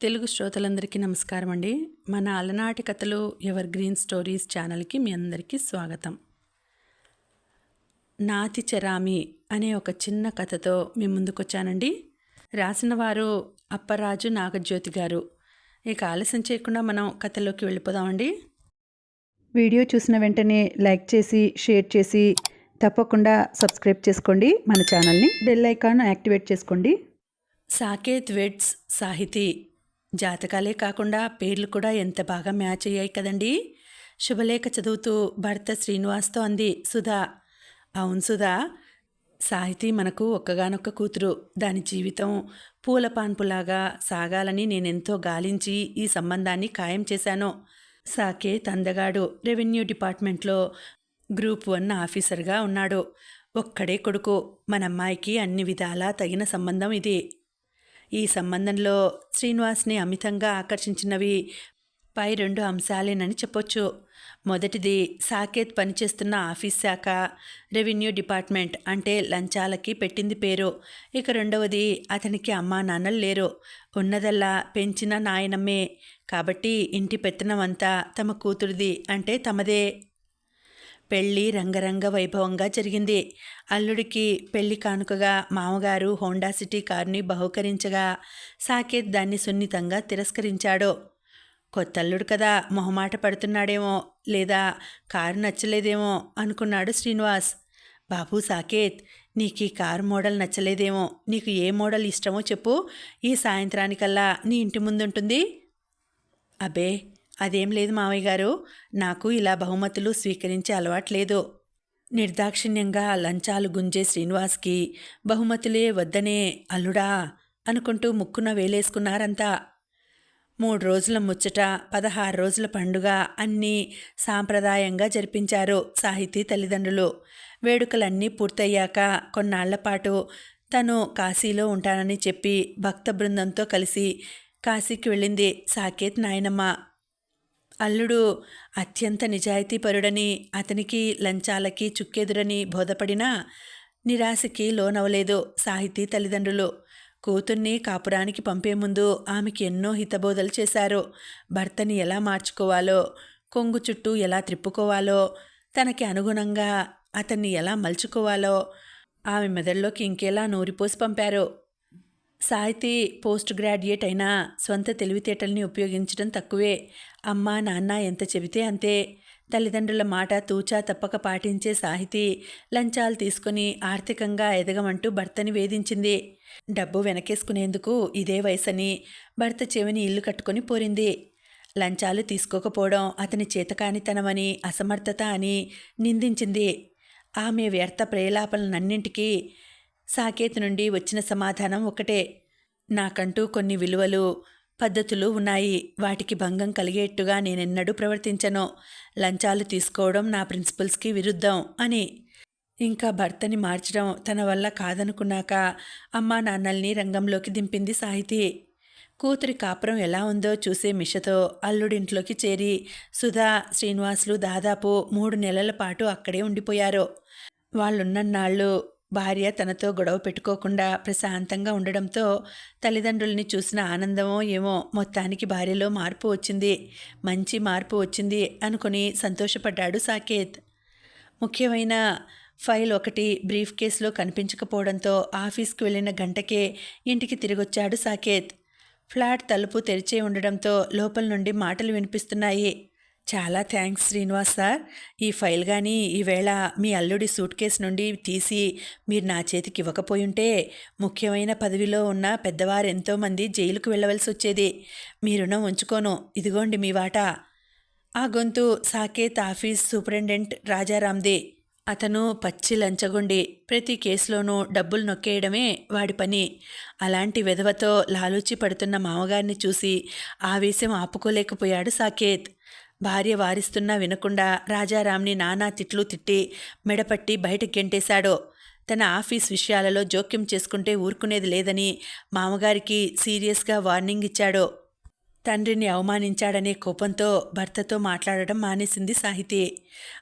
తెలుగు శ్రోతలందరికీ నమస్కారం అండి మన అలనాటి కథలు ఎవర్ గ్రీన్ స్టోరీస్ ఛానల్కి మీ అందరికీ స్వాగతం. నాతి చరామి అనే ఒక చిన్న కథతో మీ ముందుకొచ్చానండి. రాసిన వారు అప్పరాజు నాగజ్యోతి గారు. ఇక ఆలస్యం చేయకుండా మనం కథలోకి వెళ్ళిపోదామండి. వీడియో చూసిన వెంటనే లైక్ చేసి షేర్ చేసి తప్పకుండా సబ్స్క్రైబ్ చేసుకోండి. మన ఛానల్ని బెల్ ఐకాన్ యాక్టివేట్ చేసుకోండి. సాకేత్ వెడ్స్ సాహితీ జాతకాలే కాకుండా పేర్లు కూడా ఎంత బాగా మ్యాచ్ అయ్యాయి కదండి. శుభలేఖ చదువుతూ భర్త శ్రీనివాస్తో అంది సుధా. అవును సుధా సాహితీ మనకు ఒక్కగానొక్క కూతురు. దాని జీవితం పూల పాన్పులాగా సాగాలని నేనెంతో గాలించి ఈ సంబంధాన్ని ఖాయం చేశాను. సాకేత్ అందగాడు రెవెన్యూ డిపార్ట్మెంట్లో గ్రూప్ వన్ ఆఫీసర్గా ఉన్నాడు. ఒక్కడే కొడుకు. మన అమ్మాయికి అన్ని విధాలా తగిన సంబంధం ఇది. ఈ సంబంధంలో శ్రీనివాస్ని అమితంగా ఆకర్షించినవి పై రెండు అంశాలేనని చెప్పొచ్చు. మొదటిది సాకేత్ పనిచేస్తున్న ఆఫీస్ శాఖ రెవెన్యూ డిపార్ట్మెంట్ అంటే లంచాలకి పెట్టింది పేరు. ఇక రెండవది అతనికి అమ్మా నాన్నలు లేరు. ఉన్నదల్లా పెంచిన నాయనమ్మే. కాబట్టి ఇంటి పెత్తనమంతా తమ కూతురిది అంటే తమదే. పెళ్ళి రంగరంగ వైభవంగా జరిగింది. అల్లుడికి పెళ్ళి కానుకగా మామగారు హోండా సిటీ కారుని బహుకరించగా సాకేత్ దాన్ని సున్నితంగా తిరస్కరించాడు. కొత్తల్లుడు కదా మొహమాట పడుతున్నాడేమో లేదా కారు నచ్చలేదేమో అనుకున్నాడు శ్రీనివాస్. బాబు సాకేత్ నీకు ఈ కారు మోడల్ నచ్చలేదేమో నీకు ఏ మోడల్ ఇష్టమో చెప్పు ఈ సాయంత్రానికల్లా నీ ఇంటి ముందుంటుంది. అబే అదేం లేదు మావయ్య గారు. నాకు ఇలా బహుమతులు స్వీకరించే అలవాట్లేదు నిర్దాక్షిణ్యంగా లంచాలు గుంజే శ్రీనివాస్కి బహుమతులే వద్దనే అల్లుడా అనుకుంటూ ముక్కున వేలేసుకున్నారంతా. మూడు రోజుల ముచ్చట పదహారు రోజుల పండుగ అన్నీ సాంప్రదాయంగా జరిపించారు సాహితీ తల్లిదండ్రులు. వేడుకలన్నీ పూర్తయ్యాక కొన్నాళ్ళపాటు తను కాశీలో ఉంటానని చెప్పి భక్త బృందంతో కలిసి కాశీకి వెళ్ళింది సాకేత్ నాయనమ్మ. అల్లుడు అత్యంత నిజాయితీపరుడని అతనికి లంచాలకి చుక్కెదురని బోధపడినా నిరాశకి లోనవలేదు సాహితీ తల్లిదండ్రులు. కూతుర్ని కాపురానికి పంపే ముందు ఆమెకి ఎన్నో హితబోధలు చేశారు. భర్తని ఎలా మార్చుకోవాలో కొంగు చుట్టూ ఎలా త్రిప్పుకోవాలో తనకి అనుగుణంగా అతన్ని ఎలా మలుచుకోవాలో ఆమె మెదడులోకి ఇంకెలా నూరిపోసి పంపారు. సాహితీ పోస్ట్ గ్రాడ్యుయేట్ అయినా స్వంత తెలివితేటల్ని ఉపయోగించడం తక్కువే. అమ్మ నాన్న ఎంత చెబితే అంతే. తల్లిదండ్రుల మాట తూచా తప్పక పాటించే సాహితీ లంచాలు తీసుకుని ఆర్థికంగా ఎదగమంటూ భర్తని వేధించింది. డబ్బు వెనకేసుకునేందుకు ఇదే వయసని భర్త చెవిని ఇల్లు కట్టుకొని పోరింది. లంచాలు తీసుకోకపోవడం అతని చేతకానితనమని అసమర్థత అని నిందించింది. ఆమె వ్యర్థ ప్రేలాపలనన్నింటికీ సాకేత్ నుండి వచ్చిన సమాధానం ఒకటే. నాకంటూ కొన్ని విలువలు పద్ధతులు ఉన్నాయి. వాటికి భంగం కలిగేట్టుగా నేనెన్నడూ ప్రవర్తించను. లంచాలు తీసుకోవడం నా ప్రిన్సిపల్స్కి విరుద్ధం అని. ఇంకా భర్తని మార్చడం తన వల్ల కాదనుకున్నాక అమ్మా నాన్నల్ని రంగంలోకి దింపింది సాహితీ. కూతురి కాపురం ఎలా ఉందో చూసే మిషతో అల్లుడింట్లోకి చేరి సుధా శ్రీనివాసులు దాదాపు మూడు నెలల పాటు అక్కడే ఉండిపోయారు. వాళ్ళున్నన్నాళ్ళు భార్య తనతో గొడవ పెట్టుకోకుండా ప్రశాంతంగా ఉండడంతో తల్లిదండ్రుల్ని చూసిన ఆనందమో ఏమో మొత్తానికి భార్యలో మార్పు వచ్చింది. మంచి మార్పు వచ్చింది అనుకుని సంతోషపడ్డాడు సాకేత్. ముఖ్యమైన ఫైల్ ఒకటి బ్రీఫ్ కేసులో కనిపించకపోవడంతో ఆఫీస్కి వెళ్ళిన గంటకే ఇంటికి తిరిగొచ్చాడు సాకేత్. ఫ్లాట్ తలుపు తెరిచే ఉండడంతో లోపల నుండి మాటలు వినిపిస్తున్నాయి. చాలా థ్యాంక్స్ శ్రీనివాస్ సార్. ఈ ఫైల్ కానీ ఈవేళ మీ అల్లుడి సూట్ కేసు నుండి తీసి మీరు నా చేతికి ఇవ్వకపోయుంటే ముఖ్యమైన పదవిలో ఉన్న పెద్దవారు ఎంతోమంది జైలుకు వెళ్ళవలసి వచ్చేది. మీ రుణం ఉంచుకోను. ఇదిగోండి మీ వాటా. ఆ గొంతు సాకేత్ ఆఫీస్ సూపరింటెండెంట్ రాజారాంది. అతను పచ్చి లంచగొండి. ప్రతి కేసులోనూ డబ్బులు నొక్కేయడమే వాడి పని. అలాంటి విధవతో లాలూచి పడుతున్న మామగారిని చూసి ఆవేశం ఆపుకోలేకపోయాడు సాకేత్. భార్య వారిస్తున్నా వినకుండా రాజారాంని నానా తిట్లు తిట్టి మెడపట్టి బయటకు గెంటేశాడో. తన ఆఫీస్ విషయాలలో జోక్యం చేసుకుంటే ఊరుకునేది లేదని మామగారికి సీరియస్గా వార్నింగ్ ఇచ్చాడో. తండ్రిని అవమానించాడనే కోపంతో భర్తతో మాట్లాడడం మానేసింది సాహితీ.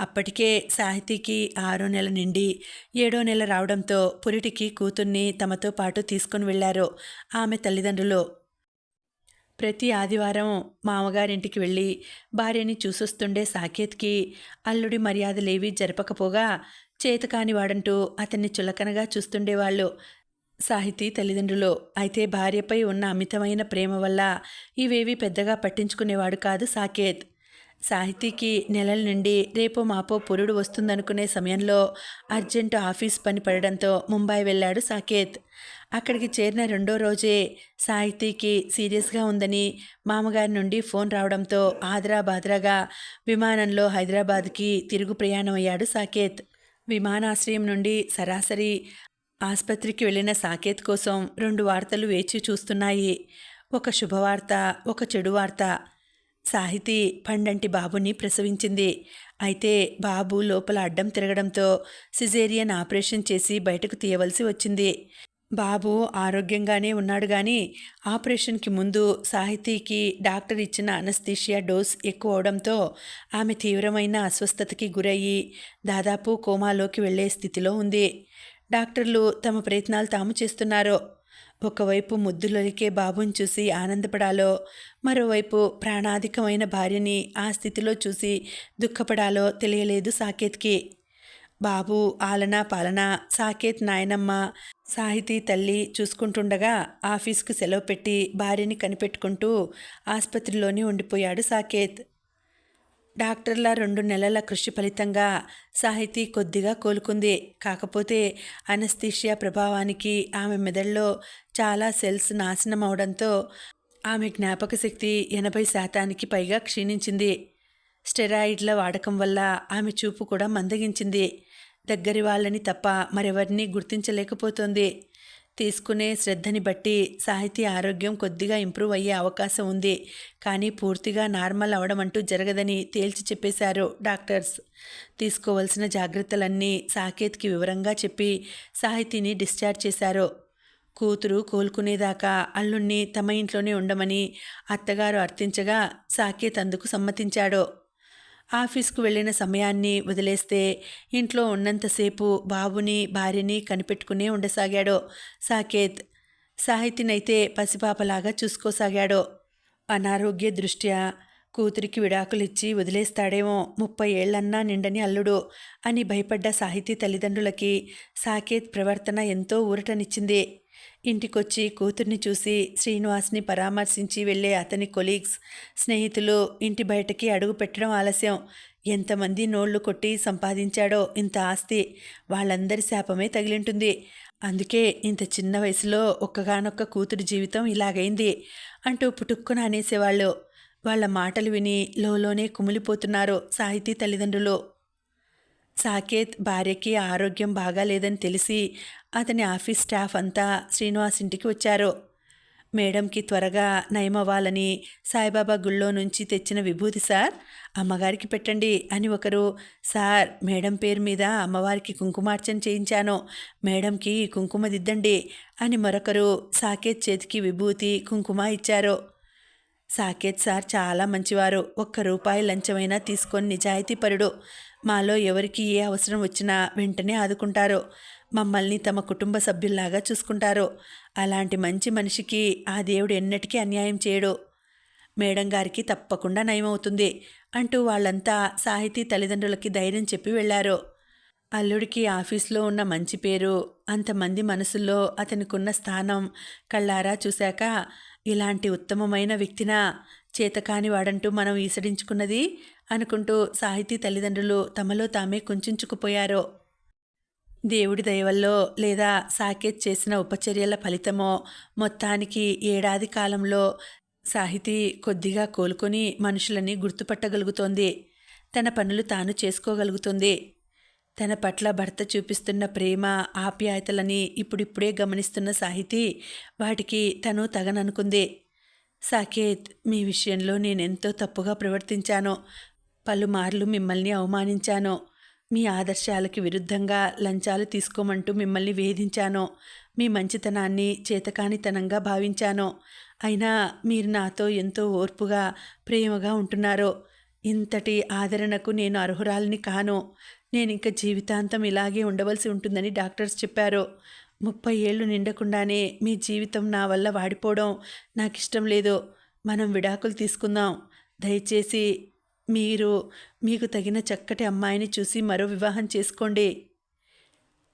అప్పటికే సాహితీకి ఆరో నెల నిండి ఏడో నెల రావడంతో పురిటికి కూతుర్ని తమతో పాటు తీసుకుని వెళ్ళారు ఆమె తల్లిదండ్రులు. ప్రతి ఆదివారం మామగారింటికి వెళ్ళి భార్యని చూసొస్తుండే సాకేత్కి అల్లుడి మర్యాదలేవీ జరపకపోగా చేతకాని వాడంటూ అతన్ని చులకనగా చూస్తుండేవాళ్ళు. సాహితీ తల్లిదండ్రులు అయితే భార్యపై ఉన్న అమితమైన ప్రేమ వల్ల ఇవేవి పెద్దగా పట్టించుకునేవాడు కాదు సాకేత్. సాహితీకి నెలల నుండి రేపో మాపో పురుడు వస్తుందనుకునే సమయంలో అర్జెంటు ఆఫీస్ పని పడడంతో ముంబై వెళ్ళాడు సాకేత్. అక్కడికి చేరిన రెండో రోజే సాహితీకి సీరియస్గా ఉందని మామగారి నుండి ఫోన్ రావడంతో ఆదరా బాదరాగా విమానంలో హైదరాబాద్కి తిరుగు ప్రయాణం అయ్యాడు సాకేత్. విమానాశ్రయం నుండి సరాసరి ఆసుపత్రికి వెళ్ళిన సాకేత్ కోసం రెండు వార్తలు వేచి చూస్తున్నాయి. ఒక శుభవార్త ఒక చెడు వార్త. సాహితి పండంటి బాబుని ప్రసవించింది. అయితే బాబు లోపల అడ్డం తిరగడంతో సిజేరియన్ ఆపరేషన్ చేసి బయటకు తీయవలసి వచ్చింది. బాబు ఆరోగ్యంగానే ఉన్నాడు కానీ ఆపరేషన్కి ముందు సాహితీకి డాక్టర్ ఇచ్చిన అనస్థీషియా డోస్ ఎక్కువ అవడంతో ఆమె తీవ్రమైన అస్వస్థతకి గురయ్యి దాదాపు కోమాలోకి వెళ్ళే స్థితిలో ఉంది. డాక్టర్లు తమ ప్రయత్నాలు తాము చేస్తున్నారు ఒకవైపు ముద్దులొలికే బాబుని చూసి ఆనందపడాలో మరోవైపు ప్రాణాధికమైన భార్యని ఆ స్థితిలో చూసి దుఃఖపడాలో తెలియలేదు సాకేత్కి. బాబు ఆలన పాలన సాకేత్ నాయనమ్మ సాహితీ తల్లి చూసుకుంటుండగా ఆఫీస్కు సెలవు పెట్టి భార్యని కనిపెట్టుకుంటూ ఆసుపత్రిలోనే ఉండిపోయాడు సాకేత్. డాక్టర్ల రెండు నెలల కృషి ఫలితంగా సాహితీ కొద్దిగా కోలుకుంది. కాకపోతే అనస్థీషియా ప్రభావానికి ఆమె మెదడులో చాలా సెల్స్ నాశనం అవడంతో ఆమె జ్ఞాపక శక్తి ఎనభై శాతానికి పైగా క్షీణించింది. స్టెరాయిడ్ల వాడకం వల్ల ఆమె చూపు కూడా మందగించింది. దగ్గరి వాళ్ళని తప్ప మరెవరిని గుర్తించలేకపోతుంది. తీసుకునే శ్రద్ధని బట్టి సాహితీ ఆరోగ్యం కొద్దిగా ఇంప్రూవ్ అయ్యే అవకాశం ఉంది. కానీ పూర్తిగా నార్మల్ అవడం అంటూ జరగదని తేల్చి చెప్పేశారు డాక్టర్స్. తీసుకోవలసిన జాగ్రత్తలన్నీ సాకేత్కి వివరంగా చెప్పి సాహితీని డిశ్చార్జ్ చేశారు. కూతురు కోలుకునేదాకా అల్లుణ్ణి తమ ఇంట్లోనే ఉండమని అత్తగారు అర్థించగా సాకేత్ అందుకు సమ్మతించాడు. ఆఫీస్కు వెళ్ళిన సమయాన్ని వదిలేస్తే ఇంట్లో ఉన్నంతసేపు బాబుని భార్యని కనిపెట్టుకునే ఉండసాగాడు. సాకేత్ సాహితినైతే పసిపాపలాగా చూసుకోసాగాడు. అనారోగ్య దృష్ట్యా కూతురికి విడాకులిచ్చి వదిలేస్తాడేమో ముప్పై ఏళ్ళన్నా నిండని అల్లుడు అని భయపడ్డ సాహితీ తల్లిదండ్రులకి సాకేత్ ప్రవర్తన ఎంతో ఊరటనిచ్చింది. ఇంటికొచ్చి కూతుర్ని చూసి శ్రీనివాస్ని పరామర్శించి వెళ్ళే అతని కొలీగ్స్ స్నేహితులు ఇంటి బయటకి అడుగు పెట్టడం ఆలస్యం. ఎంతమంది నోళ్ళు కొట్టి సంపాదించాడో ఇంత ఆస్తి వాళ్ళందరి శాపమే తగిలింటుంది. అందుకే ఇంత చిన్న వయసులో ఒక్కగానొక్క కూతురి జీవితం ఇలాగైంది అంటూ పుటుక్కున అనేసేవాళ్ళు. వాళ్ళ మాటలు విని లోలోనే కుమిలిపోతున్నారు సాహితీ తల్లిదండ్రులు. సాకేత్ భార్యకి ఆరోగ్యం బాగాలేదని తెలిసి అతని ఆఫీస్ స్టాఫ్ అంతా శ్రీనివాస్ ఇంటికి వచ్చారు. మేడంకి త్వరగా నయమవ్వాలని సాయిబాబా గుళ్ళో నుంచి తెచ్చిన విభూతి సార్ అమ్మగారికి పెట్టండి అని ఒకరు సార్ మేడం పేరు మీద అమ్మవారికి కుంకుమార్చన చేయించాను. మేడంకి కుంకుమ దిద్దండి అని మరొకరు సాకేత్ చేతికి విభూతి కుంకుమ ఇచ్చారు. సాకేత్ సార్ చాలా మంచివారు. ఒక్క రూపాయి లంచమైనా తీసుకొని నిజాయితీపరుడు. మాలో ఎవరికి ఏ అవసరం వచ్చినా వెంటనే ఆదుకుంటారు. మమ్మల్ని తమ కుటుంబ సభ్యుల్లాగా చూసుకుంటారు. అలాంటి మంచి మనిషికి ఆ దేవుడు ఎన్నటికీ అన్యాయం చేయడు. మేడం గారికి తప్పకుండా నయమవుతుంది అంటూ వాళ్ళంతా సాహితీ తల్లిదండ్రులకి ధైర్యం చెప్పి వెళ్ళారు. అల్లుడికి ఆఫీస్లో ఉన్న మంచి పేరు అంతమంది మనసుల్లో అతనికున్న స్థానం కళ్ళారా చూశాక ఇలాంటి ఉత్తమమైన వ్యక్తిన చేతకాని వాడంటూ మనం ఈసడించుకున్నది అనుకుంటూ సాహితీ తల్లిదండ్రులు తమలో తామే కుంచుకుపోయారో దేవుడి దయవల్లో లేదా సాకేత్ చేసిన ఉపచర్యల ఫలితమో మొత్తానికి ఏడాది కాలంలో సాహితీ కొద్దిగా కోలుకొని మనుషులని గుర్తుపట్టగలుగుతోంది. తన పనులు తాను చేసుకోగలుగుతుంది. తన పట్ల భర్త చూపిస్తున్న ప్రేమ ఆప్యాయతలని ఇప్పుడిప్పుడే గమనిస్తున్న సాహితీ వాటికి తను తగననుకుంది. సాకేత్ మీ విషయంలో నేనెంతో తప్పుగా ప్రవర్తించాను. పలుమార్లు మిమ్మల్ని అవమానించాను మీ ఆదర్శాలకి విరుద్ధంగా లంచాలు తీసుకోమంటూ మిమ్మల్ని వేధించాను మీ మంచితనాన్ని చేతకానితనంగా భావించాను అయినా మీరు నాతో ఎంతో ఓర్పుగా ప్రేమగా ఉంటున్నారో ఇంతటి ఆదరణకు నేను అర్హురాలని కాను నేను ఇంకా జీవితాంతం ఇలాగే ఉండవలసి ఉంటుందని డాక్టర్స్ చెప్పారు ముప్పై ఏళ్ళు నిండకుండానే మీ జీవితం నా వల్ల వాడిపోవడం నాకు ఇష్టం లేదు మనం విడాకులు తీసుకుందాం. దయచేసి మీరు మీకు తగిన చక్కటి అమ్మాయిని చూసి మరో వివాహం చేసుకోండి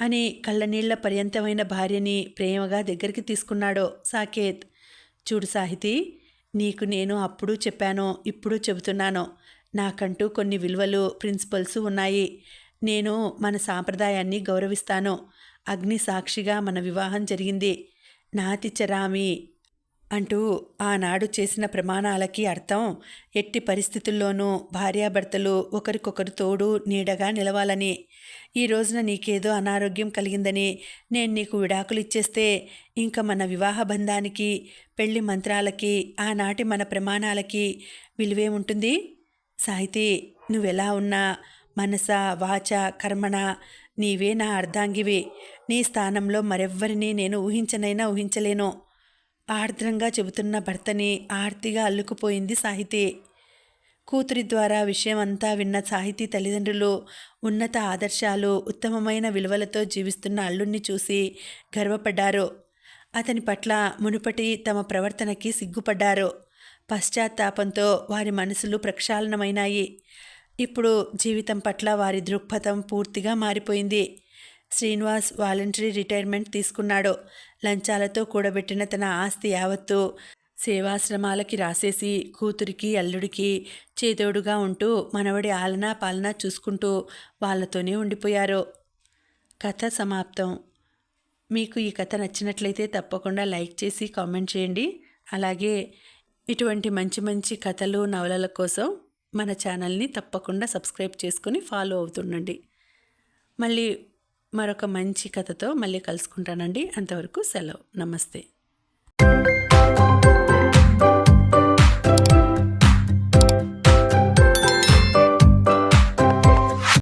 అని కళ్ళనీళ్ళ పర్యంతమైన భార్యని ప్రేమగా దగ్గరికి తీసుకున్నాడు సాకేత్. చూడు సాహితి నీకు నేను అప్పుడు చెప్పాను ఇప్పుడు చెబుతున్నాను. నాకంటూ కొన్ని విలువలు ప్రిన్సిపల్స్ ఉన్నాయి. నేను మన సాంప్రదాయాన్ని గౌరవిస్తాను. అగ్ని సాక్షిగా మన వివాహం జరిగింది. నాతి అంటూ ఆనాడు చేసిన ప్రమాణాలకి అర్థం ఎట్టి పరిస్థితుల్లోనూ భార్యాభర్తలు ఒకరికొకరు తోడు నీడగా నిలవాలని. ఈ రోజున నీకేదో అనారోగ్యం కలిగిందని నేను నీకు విడాకులు ఇచ్చేస్తే ఇంకా మన వివాహ బంధానికి పెళ్ళి మంత్రాలకి ఆనాటి మన ప్రమాణాలకి విలువే ఉంటుంది? సాహితి నువ్వెలా ఉన్నా మనస వాచ కర్మణ నీవే నా అర్ధాంగివి. నీ స్థానంలో మరెవ్వరిని నేను ఊహించనైనా ఊహించలేను. ఆర్ద్రంగా చెబుతున్న భర్తని ఆర్తిగా అల్లుకుపోయింది సాహితి. కూతురి ద్వారా విషయం అంతా విన్న సాహితీ తల్లిదండ్రులు ఉన్నత ఆదర్శాలు ఉత్తమమైన విలువలతో జీవిస్తున్న అల్లుణ్ణి చూసి గర్వపడ్డారు. అతని పట్ల మునుపటి తమ ప్రవర్తనకి సిగ్గుపడ్డారు. పశ్చాత్తాపంతో వారి మనసులు ప్రక్షాళనమైనాయి. ఇప్పుడు జీవితం పట్ల వారి దృక్పథం పూర్తిగా మారిపోయింది. శ్రీనివాస్ వాలంటరీ రిటైర్మెంట్ తీసుకున్నాడు. లంచాలతో కూడబెట్టిన తన ఆస్తి యావత్తు సేవాశ్రమాలకి రాసేసి కూతురికి అల్లుడికి చేదోడుగా ఉంటూ మనవడి ఆలనా పాలనా చూసుకుంటూ వాళ్ళతోనే ఉండిపోయారు. కథ సమాప్తం. మీకు ఈ కథ నచ్చినట్లయితే తప్పకుండా లైక్ చేసి కామెంట్ చేయండి. అలాగే ఇటువంటి మంచి మంచి కథలు నవలల కోసం మన ఛానల్ని తప్పకుండా సబ్స్క్రైబ్ చేసుకొని ఫాలో అవుతుండండి. మళ్ళీ మరొక మంచి కథతో మళ్ళీ కలుసుకుంటానండి. అంతవరకు సెలవు. నమస్తే.